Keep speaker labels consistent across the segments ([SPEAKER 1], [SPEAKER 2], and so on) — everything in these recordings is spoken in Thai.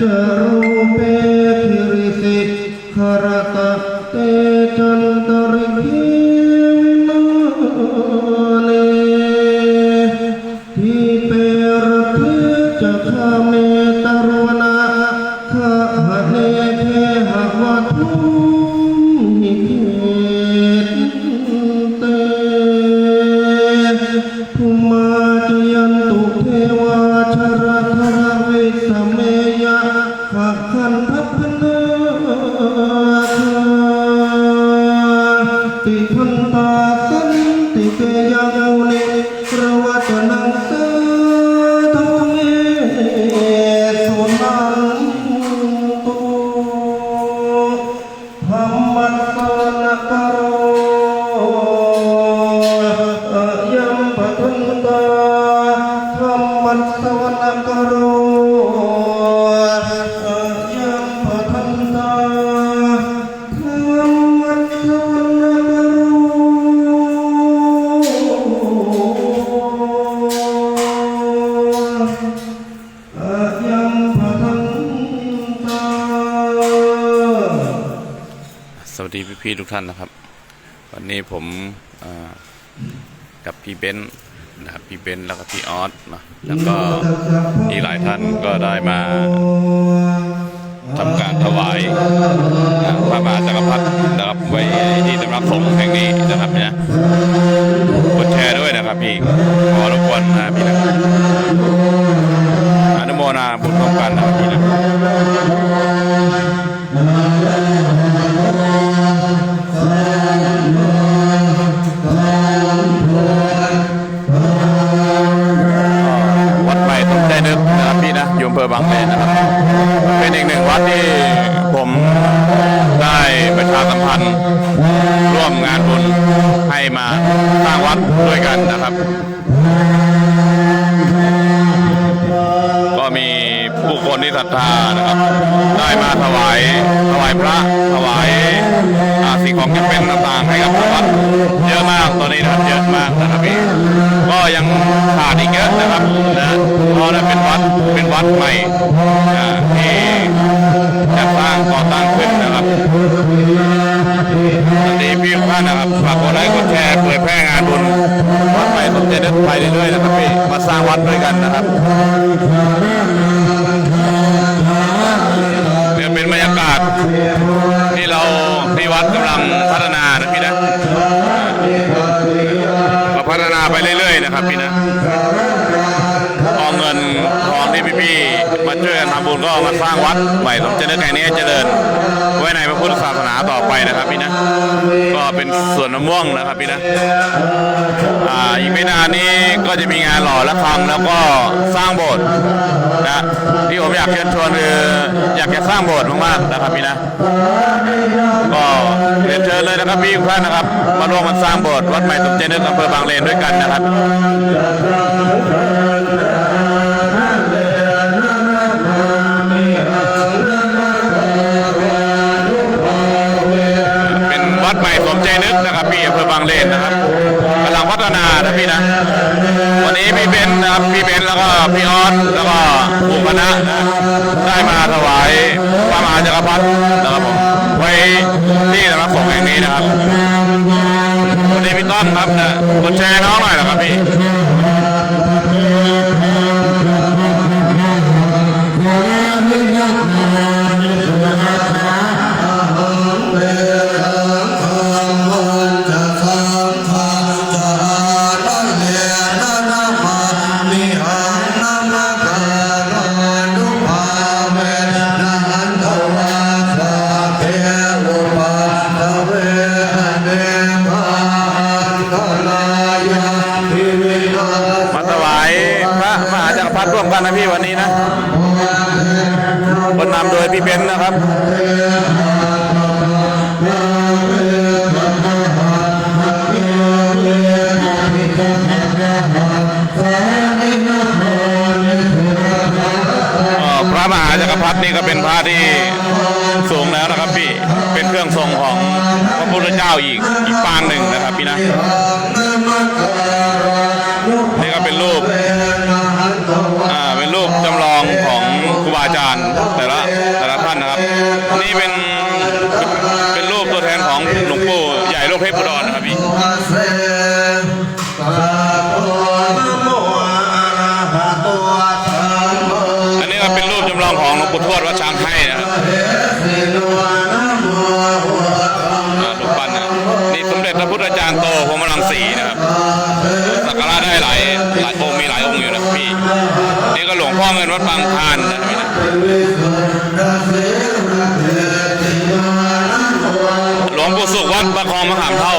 [SPEAKER 1] จ ติ
[SPEAKER 2] ดีพี่ๆทุกท่านนะครับ วันนี้ผมกับพี่เบนซ์นะครับพี่เบนซ์แล้วก็พี่ออสนะแล้วก็อีกหลายท่านก็ได้มาทำการถวายพระมหาจักรพรรดินะครับไว้ที่สำนักสงฆ์แห่งนี้นะครับเนี่ยกดแชร์ด้วยนะครับพี่ขอรบกวนนะพี่นะอนุโมนาบุญร่วมกันนะครับพี่นะาดอีกเยอะนะครับนะเพราะนั้นเป็นวัดเป็นวัดใหม่ที่จะสร้างก่อตั้งขึ้นนะครับวัสดีพี่ท่านนะครับฝากกดไลค์กดแชร์เผยแพร่งานบุญวัดใหม่สมเด็จนึกไปเรื่อยๆนะครับพี่มาสร้างวัดด้วยกันนะครับเนี่ยเป็นบรรยากาศที่เราที่วัดกำลังพัฒนานะพี่นะก็พัฒนาไปเรื่อยๆนะครับพี่นะ มาสร้างวัดใหม่สมเจริญแห่งนี้เจริญ ไว้ในพระพุทธศาสนาต่อไปนะครับพี่นะ ก็เป็นส่วนมะม่วงนะครับพี่นะอ่าอีกไม่นานนี้ก็จะมีงานหล่อและคำแล้วก็สร้างโบสถ์นะที่ผมอยากเชิญชวนคืออยากจะสร้างโบสถ์มากๆนะครับพี่นะ ก็เรียนเชิญเลยนะครับพี่ทุกท่านนะครับ มาร่วมกันสร้างโบสถ์วัดใหม่สมเจริญอำเภอบางเลนด้วยกันนะครับ กำเภอบางเลนนะครับกำลังพัฒนานะพี่นะวันนี้พี่เบนนะครับพี่เบนแล้วก็พี่ออสแล้วก็ผู้คณะนะได้มาถวายพระมหาจักรพรรดินะครับผมไว้ที่สำนักสงฆ์แห่งนี้นะครับวันนี้พี่ต้อมครับนะกดแชร์น้องหน่อยนะครับพี่ อีกอีกปางหนึ่งนะครับพี่นะ ถบางพานนะครับพี่นหลวงปู่สุขวัดประคองมะขามเท่า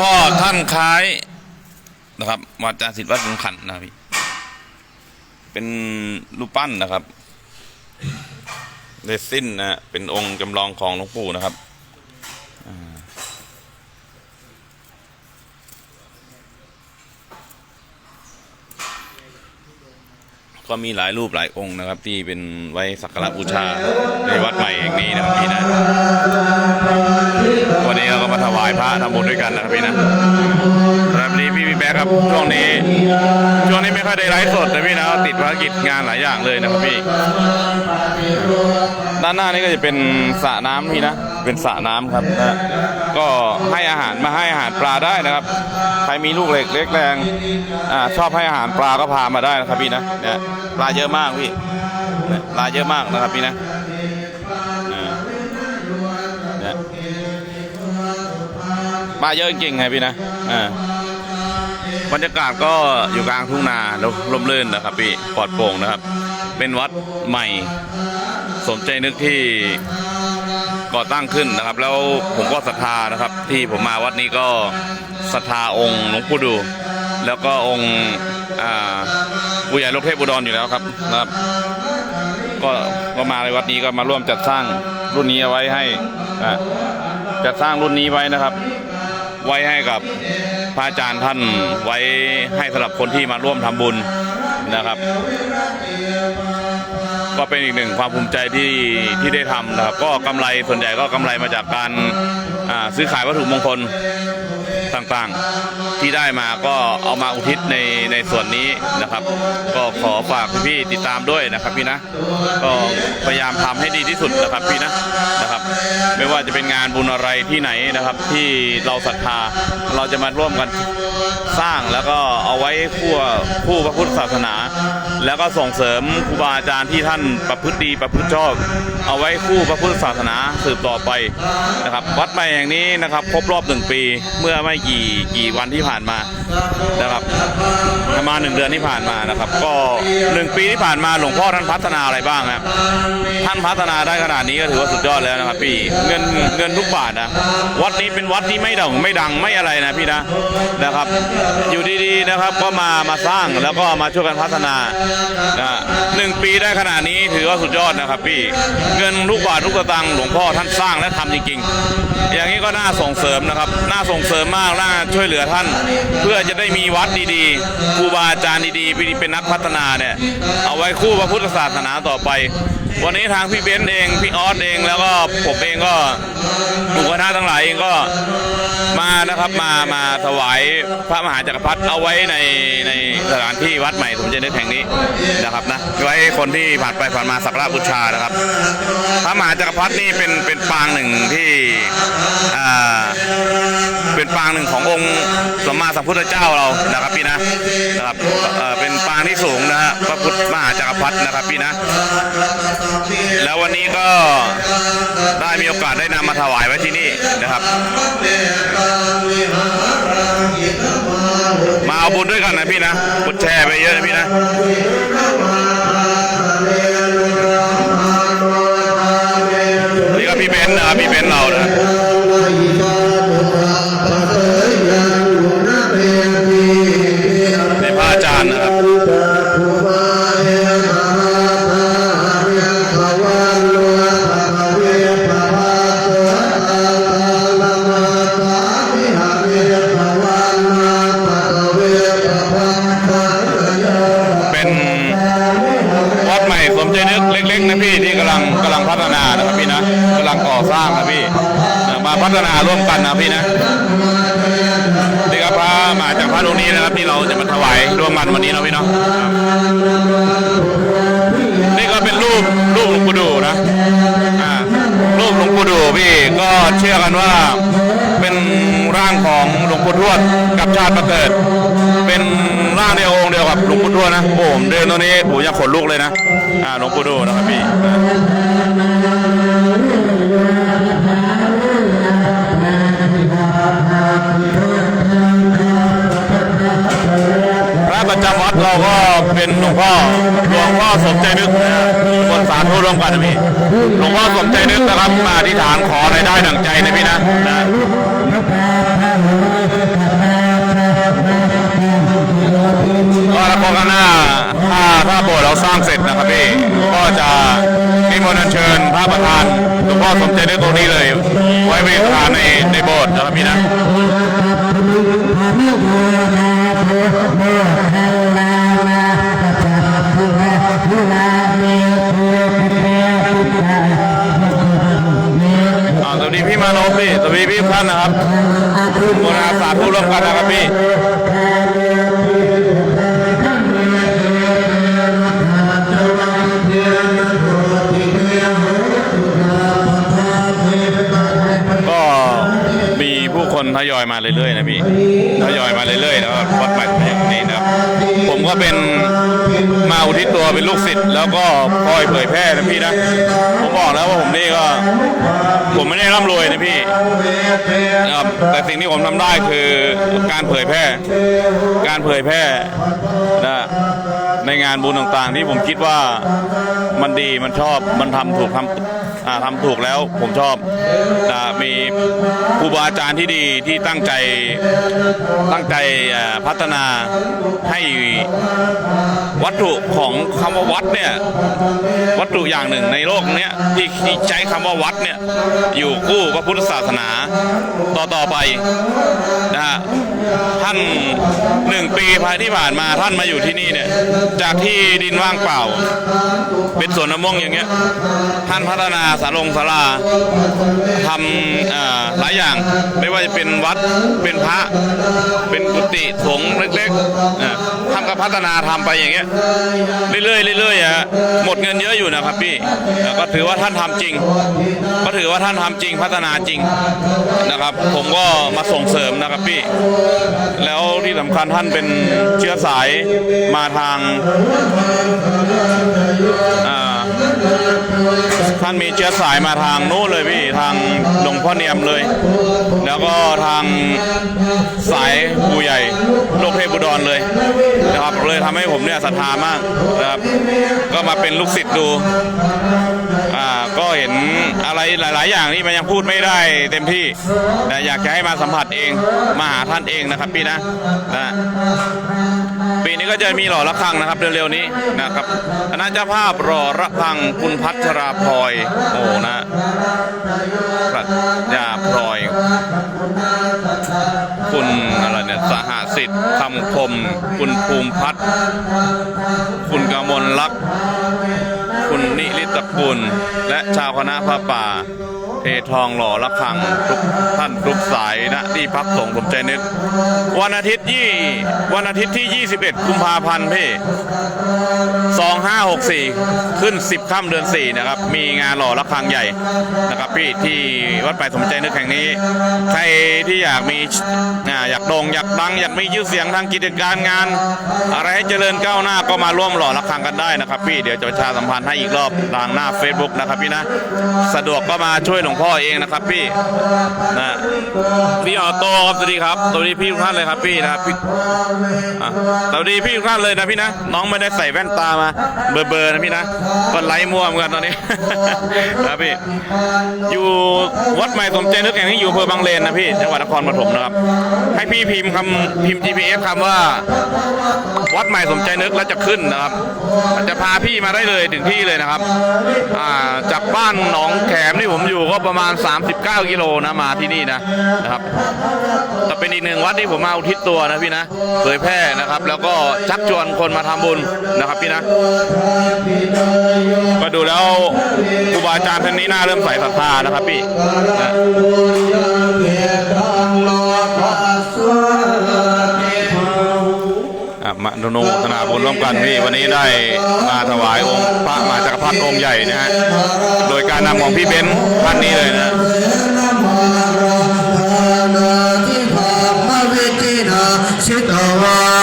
[SPEAKER 2] พ่อท่านคล้ายนะครับมาจารย์สิทธิ์วัดขุนขันนะพี่เป็นรูปปั้นนะครับเรซินนะฮะเป็นองค์จำลองของหลวงปู่นะครับ ก็มีหลายรูปหลายองค์นะครับ ที่เป็นไว้สักการะบูชาในวัดใหม่แห่งนี้นะครับพี่นะวันนี้เราก็มาถวายพระทำบุญด้วยกันนะครับพี่นะสำหรับนี้พี่พี่แบ๊ครับช่วงนี้ช่วงนี้ไม่ค่อยได้ไลฟ์สดนะพี่นะติดภารกิจงานหลายอย่างเลยนะครับพี่ด้านหน้านี่ก็จะเป็นสระน้ำพี่นะ เป็นสระน้ำครับนะก็ให้อาหารมาให้อาหารปลาได้นะครับ ใครมีลูกเล็กเล็กแรงอ่าชอบให้อาหารปลาก็พามาได้นะครับพี่นะเนี่ยปลาเยอะมากพี่ปลาเยอะมากนะครับพี่นะปลาเยอะจริงๆไงพี่นะอ่าบรรยากาศก็อยู่กลางทุ่งนาแล้วร่มรื่นนะครับพี่ปลอดโปร่งนะครับ เป็นวัดใหม่ สมใจนึกที่ก่อตั้งขึ้นนะครับ แล้วผมก็ศรัทธานะครับ ที่ผมมาวัดนี้ก็ศรัทธาองค์หลวงปู่ดู แล้วก็องค์อ่า ปู่ใหญ่ลูกเทพอุดรอยู่แล้วครับนะครับ ก็ก็มาในวัดนี้ก็มาร่วมจัดสร้างรุ่นนี้เอาไว้ให้จัดสร้างรุ่นนี้ไว้นะครับ ไว้ให้กับพระอาจารย์ท่านไว้ให้สำหรับคนที่มาร่วมทำบุญนะครับ ก็เป็นอีกหนึ่งความภูมิใจที่ที่ได้ทำนะครับ ก็กำไรส่วนใหญ่ก็กำไรมาจากการซื้อขายวัตถุมงคล ต่างๆ ที่ได้มาก็เอามาอุทิศในในส่วนนี้นะครับ ก็ขอฝากพี่ๆติดตามด้วยนะครับพี่นะก็พยายามทำให้ดีที่สุดนะครับพี่นะนะครับ ไม่ว่าจะเป็นงานบุญอะไรที่ไหนนะครับที่เราศรัทธาเราจะมาร่วมกันสร้างแล้วก็เอาไว้คู่คู่พระพุทธศาสนา แล้วก็ส่งเสริมครูบาอาจารย์ที่ท่านประพฤติดีประพฤติชอบ เอาไว้คู่พระพุทธศาสนาสืบต่อไปนะครับ วัดใหม่แห่งนี้นะครับ ครบรอบหนึ่งปีเมื่อไม่กี่กี่วันที่ผ่านมานะครับประมาณหนึ่งเดือนที่ผ่านมานะครับ ก็หนึ่งปีที่ผ่านมาหลวงพ่อท่านพัฒนาอะไรบ้างครับท่านพัฒนาได้ขนาดนี้ก็ถือว่าสุดยอดแล้วนะครับพี่เงินเงินทุกบาทนะวัดนี้เป็นวัดที่ไม่ดังไม่ดังไม่อะไรนะพี่นะนะครับ อยู่ดีๆนะครับก็มามาสร้างแล้วก็มาช่วยกันพัฒนานะหนึ่งปีได้ขนาดนี้ถือว่าสุดยอดนะครับพี่เงินทุกบาททุกตางหลวงพ่อท่านสร้างและทำจริงๆ อย่างนี้ก็น่าส่งเสริมนะครับ น่าส่งเสริมมากน่าช่วยเหลือท่าน เพื่อจะได้มีวัดดีๆครูบาอาจารย์ดีๆที่เป็นนักพัฒนาเนี่ยเอาไว้คู่พระพุทธศาสนาต่อไป วันนี้ทางพี่เบนซ์เองพี่ออสเองแล้วก็ผมเองก็หมู่คณะทั้งหลายเองก็มานะครับมามาถวายพระมหาจักรพรรดิเอาไว้ในในสถานที่วัดใหม่สมเด็จแห่งนี้นะครับนะไว้คนที่ผ่านไปผ่านมาสักการะบูชานะครับ พระมหาจักรพรรดินี่เป็นเป็นปางหนึ่งที่อ่าเป็นปางหนึ่งขององค์สมมาสัมพุทธเจ้าเรานะครับพี่นะนะครับเออเป็นปางที่สูงนะฮะพระพุทธมหาจักรพรรดินะครับพี่นะแล้ววันนี้ก็ได้มีโอกาสได้นำมาถวายไว้ที่นี่นะครับ มาเอาบุญด้วยกันนะพี่นะบุญแชร์ไปเยอะนะพี่นะ มาพัฒนาร่วมกันนะพี่นะนี่ครับพระมหาจักพระองค์นี้นะครับที่เราจะมาถวายร่วมกันวันนี้นะพี่เนาะนี่ก็เป็นรูปรูปหลวงปู่ดูนะอ่ารูปหลวงปู่ดูพี่ก็เชื่อกันว่าเป็นร่างของหลวงปู่ทวดกับชาติประเกิด เป็นร่างเดียวองค์เดียวกับหลวงปู่ทวดนะโอ้ผมเดินตรงนี้ผมยังขนลุกเลยนะอ่าหลวงปู่ดูนะครับพี่ เราก็เป็นหลวงพ่อหลวงพ่อสมใจนึกบนสารทูตร่วมกันนะพี่หลวงพ่อสมใจนึกนะครับมาอธิษฐานขอรายได้ดังใจนะพี่นะนะก็แล้วก็ข้างหน้าถ้าถ้าโบสถ์เราสร้างเสร็จนะครับพี่ก็จะนิมนต์อัญเชิญพระประธานหลวงพ่อสมใจนึกตรงนี้เลย ไว้เป็นประธานในในโบสถ์นะครับพี่นะอ่า สวัสดีพี่มานพพี่สวัสดีพี่ทุกท่านนะครับโมนาสาธุร่วมกันนะครับพี่ มาเรื่อยๆนะพี่ทยอยมาเรื่อยๆนะครับวัดใหม่อย่างนี้นะครับ ผมก็เป็นมาอุทิศตัวเป็นลูกศิษย์แล้วก็คอยเผยแพร่นะพี่นะผมบอกแล้วว่าผมนี่ก็ ผมไม่ได้ร่ำรวยนะพี่นะครับแต่สิ่งที่ผมทำได้คือการเผยแพร่ การเผยแพร่นะ ในงานบุญต่างๆ ที่ผมคิดว่ามันดีมันชอบมันทำถูกทำอ่าทำถูกแล้วผมชอบนะมีครูบาอาจารย์ที่ดีที่ตั้งใจตั้งใจพัฒนาให้วัตถุของคำว่าวัดเนี่ยวัตถุอย่างหนึ่งในโลกเนี้ยที่ใช้คำว่าวัดเนี่ยอยู่คู่พระพุทธศาสนาต่อต่อไปนะฮะ ท่านหนึ่งปีภายที่ผ่านมาท่านมาอยู่ที่นี่เนี่ย จากที่ดินว่างเปล่า เป็นสวนมะม่วงอย่างเงี้ย ท่านพัฒนาสาลงสาราทำหลายอย่าง ไม่ว่าจะเป็นวัดเป็นพระ เป็นกุฏิสงฆ์เล็กๆ ท่านก็พัฒนาทำไปอย่างเงี้ยเรื่อยๆเรื่อยๆอะหมดเงินเยอะอยู่นะครับพี่ก็ถือว่าท่านทำจริง ก็ถือว่าท่านทำจริงพัฒนาจริงนะครับ ผมก็มาส่งเสริมนะครับพี่ แล้วที่สำคัญท่านเป็นเชื้อสายมาทางอ่า ท่านมีเชื้อสายมาทางนู้นเลยพี่ทางหลวงพ่อเนียมเลย แล้วก็ทางสายปูใหญ่โลกเทพบุดรเลยนะครับเลยทำให้ผมเนี่ยศรัทธามากนะครับก็มาเป็นลูกศิษย์ดูอ่าก็เห็นอะไรหลาย ๆ อย่างที่มันยังพูดไม่ได้เต็มที่แต่อยากจะให้มาสัมผัสเองมาหาท่านเองนะครับพี่นะนะ ปีนี้ก็จะมีหล่อระฆังนะครับเร็วๆนี้นะครับคณะเจ้าภาพหล่อระฆังคุณพัชราพลอยโอ้นะปรัชญาพลอย คุณอะไรเนี่ยสหสิทธิ์คำคม คุณภูมิพัฒน์คุณกมลลักษณ์คุณนิริตกุลและชาวคณะพระป่า เททองหล่อระฆังทุกท่านทุกสายณที่พักสงฆ์ผมใจนึกวันอาทิตย์ยี่วันอาทิตย์ที่ 21 กุมภาพันธ์พี่ 2564 ขึ้น 10ค่ำเดือน 4 นะครับ มีงานหล่อระฆังใหญ่นะครับพี่ที่วัดไปสมใจนึกแห่งนี้ ใครที่อยากมีอ่าอยากโด่งอยากดังอยากมีชื่อเสียงทางกิจการงาน อะไรให้เจริญก้าวหน้าก็มาร่วมหล่อระฆังกันได้นะครับ พี่เดี๋ยวจะประชาสัมพันธ์ให้อีกรอบทางหน้า Facebook นะครับพี่นะ สะดวกก็มาช่วยหลวงพ่อเองนะครับพี่นะพี่ออโต้ครับสวัสดีครับสวัสดีพี่ทุกท่านเลยครับพี่นะครับพี่สวัสดีพี่ทุกท่านเลยนะพี่นะน้องไม่ได้ใส่แว่นตามาเบอร์เบอร์นะพี่นะก็ไลฟ์มั่วเหมือนกันตอนนี้ครับพี่อยู่วัดใหม่สมใจนึกแห่งนี้อยู่อำเภอบางเลนนะพี่จังหวัดนครปฐมนะครับ ให้พี่พิมพ์คำพิมพ์ GPS คำว่า วัดใหม่สมใจนึกแล้วจะขึ้นนะครับมันจะพาพี่มาได้เลยถึงที่เลยนะครับ อ่าจากบ้านหนองแขมที่ผมอยู่ก็ประมาณ 39 กิโลนะมาที่นี่นะนะครับจะเป็นอีกหนึ่งวัดที่ผมมาอุทิศตัวนะพี่นะเผยแพร่นะครับ แล้วก็ชักชวนคนมาทำบุญนะครับพี่นะ ก็ดูแล้วครูบาอาจารย์ท่านนี้น่าเริ่มใส่ศรัทธานะครับพี่ อะมาอนุโมทนาบุญร่วมกันพี่วันนี้ได้มาถวายองค์พระมหาจักรพรรดิองค์ใหญ่นะฮะโดยการนำของพี่เบนซ์ท่านนี้เลยนะ
[SPEAKER 1] ชิตวา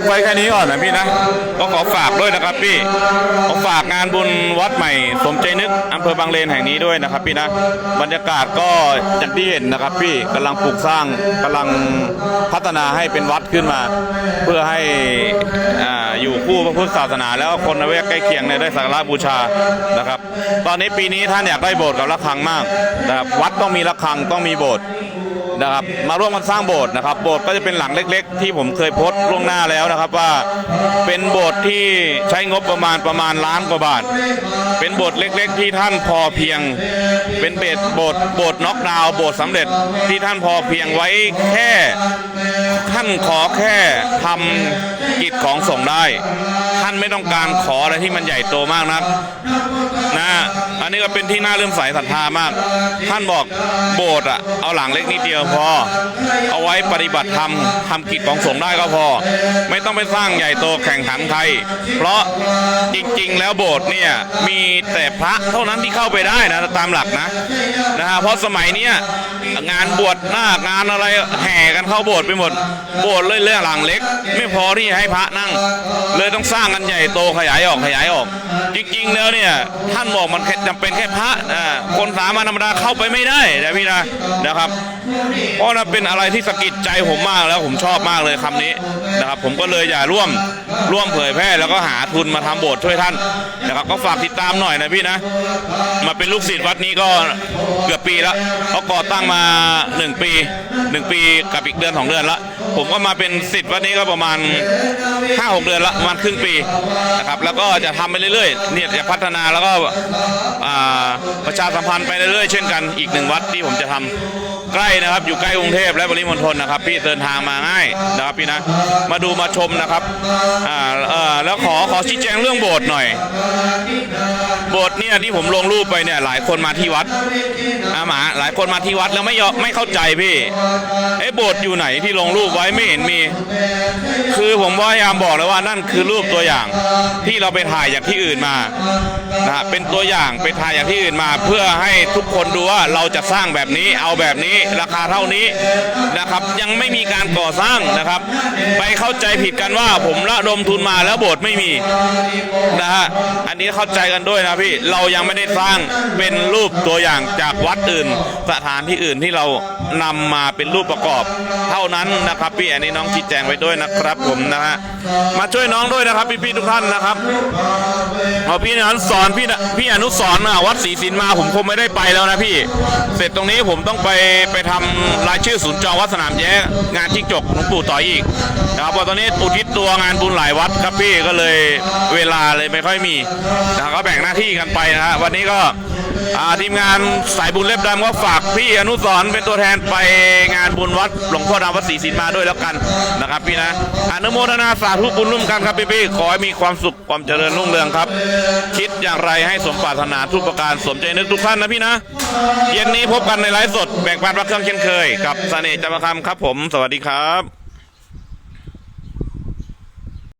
[SPEAKER 2] ปไว้แค่นี้ก่อนนะพี่นะ ก็ขอฝากด้วยนะครับพี่ ขอฝากงานบุญวัดใหม่ สมใจนึกอำเภอบางเลนแห่งนี้ด้วยนะครับพี่นะ บรรยากาศก็อย่างที่เห็นนะครับพี่กำลังปลูกสร้างกำลังพัฒนาให้เป็นวัดขึ้นมา เพื่อให้ออยู่คู่พระพุทธศาสนา แล้วคนในแวกใกล้เคียงเนี่ยได้สักการะบูชานะครับ ตอนนี้ปีนี้ท่านอยากได้โบสถ์กับระฆังมากนะครับวัดต้องมีระฆังต้องมีโบสถ์ นะครับ มาร่วมกันสร้างโบสถ์นะครับ โบสถ์ก็จะเป็นหลังเล็ก ๆ ที่ผมเคยโพสต์ล่วงหน้าแล้วนะครับ ว่าเป็นโบสถ์ที่ใช้งบประมาณประมาณล้านกว่าบาท เป็นโบสถ์เล็ก ๆ ที่ท่านพอเพียง เป็นเบสโบสถ์โบสถ์น็อกดาวน์โบสถ์สำเร็จที่ท่านพอเพียงไว้แค่ ท่านขอแค่ทำกิจของส่งฆ์ได้ ท่านไม่ต้องการขออะไรที่มันใหญ่โตมากนักนะอันนี้ก็เป็นที่น่าเลื่อมใสศรัทธามาก ท่านบอกโบสถ์อะเอาหลังเล็กนิดเดียวพอ เอาไว้ปฏิบัติธรรมทำกิจของสงฆ์ได้ก็พอ ไม่ต้องไปสร้างใหญ่โตแข่งขันใคร เพราะจริงๆ แล้วโบสถ์เนี่ยมีแต่พระเท่านั้นที่เข้าไปได้นะตามหลักนะนะฮะเพราะสมัยเนี้ยงานบวชหน้างานอะไรแห่กันเข้าโบสถ์ไปหมดโบสถ์เลยเรื่องหลังเล็ก ไม่พอที่จะให้พระนั่ง เลยต้องสร้างกันใหญ่โตขยายออกขยายออกจริงๆแล้วเนี่ยท่านบอกมันแค่จำเป็นแค่พระอ่าคนสามัญธรรมดาเข้าไปไม่ได้นะพี่นะนะครับ เพราะนั่นเป็นอะไรที่สะกิดใจผมมากแล้วผมชอบมากเลยคำนี้นะครับ ผมก็เลยอยากร่วมร่วมเผยแพร่แล้วก็หาทุนมาทำโบสถ์ช่วยท่านนะครับ ก็ฝากติดตามหน่อยนะพี่นะ มาเป็นลูกศิษย์วัดนี้ก็เกือบปีแล้วเขาก่อตั้งมา 1 ปี 1 ปีกับอีกเดือนสองเดือนละผมก็มาเป็นศิษย์วัดนี้ก็ประมาณ5-6เดือนละประมาณครึ่งปีนะครับแล้วก็จะทำไปเรื่อยเนี่ยจะพัฒนาแล้วก็ประชาสัมพันธ์ไปเรื่อยๆเช่นกันอีกหนึ่งวัดที่ผมจะทำ ใกล้นะครับอยู่ใกล้กรุงเทพและปริมณฑลนะครับ พี่เดินทางมาง่ายนะครับพี่นะมาดูมาชมนะครับอ่าเออแล้วขอขอชี้แจงเรื่องโบสถ์หน่อย โบสถ์เนี่ยที่ผมลงรูปไปเนี่ยหลายคนมาที่วัดอาหมาหลายคนมาที่วัดแล้วไม่ยอมไม่เข้าใจพี่เอ้โบสถ์อยู่ไหนที่ลงรูปไว้ไม่เห็นมี คือผมพยายามบอกเลยว่านั่นคือรูปตัวอย่างที่เราไปถ่ายจากที่อื่นมานะฮะเป็นตัวอย่างไปถ่ายจากที่อื่นมา เพื่อให้ทุกคนดูว่าเราจะสร้างแบบนี้เอาแบบนี้ราคาเท่านี้นะครับยังไม่มีการก่อสร้างนะครับ ไปเข้าใจผิดกันว่าผมระดมทุนมาแล้วโบสถ์ไม่มีนะฮะอันนี้เข้าใจกันด้วยนะพี่เรายังไม่ได้สร้างเป็นรูปตัวอย่างจากวัดอื่น สถานที่อื่นที่เรานำมาเป็นรูปประกอบ เท่านั้นนะครับพี่อันนี้น้องชี้แจงไว้ด้วยนะครับผมนะฮะมาช่วยน้องด้วยนะครับพี่ๆทุกท่านนะครับเอาพี่นุสรณ์พี่นรพี่พี่อนุสรณ์น่ะวัดศรีสินมาผมคงไม่ได้ไปแล้วนะพี่ เสร็จตรงนี้ผมต้องไปไปทำรายชื่อศูนย์จองวัดสนามแย้งานจิ้งจกหลวงปู่ต่ออีก ครับเพราะตอนนี้อุทิศตัวงานบุญหลายวัดครับพี่ก็เลยเวลาเลยไม่ค่อยมีนะครับก็แบ่งหน้าที่กันไปนะฮะวันนี้ก็ทีมงานสายบุญเล็บดำก็ฝากพี่อนุสรเป็นตัวแทนไปงานบุญวัดหลวงพ่อดำวัดศรีสินมาด้วยแล้วกันนะครับพี่นะอนุโมทนาสาธุบุญร่วมกันครับพี่พี่ๆขอให้มีความสุขความเจริญรุ่งเรืองครับ คิดอย่างไรให้สมปรารถนาทุกประการสมใจนึกทุกท่านนะพี่นะเย็นนี้พบกันในไลฟ์สดแบ่งปันพระเครื่องเช่นเคย กับเสน่ห์จำคำครับผม สวัสดีครับ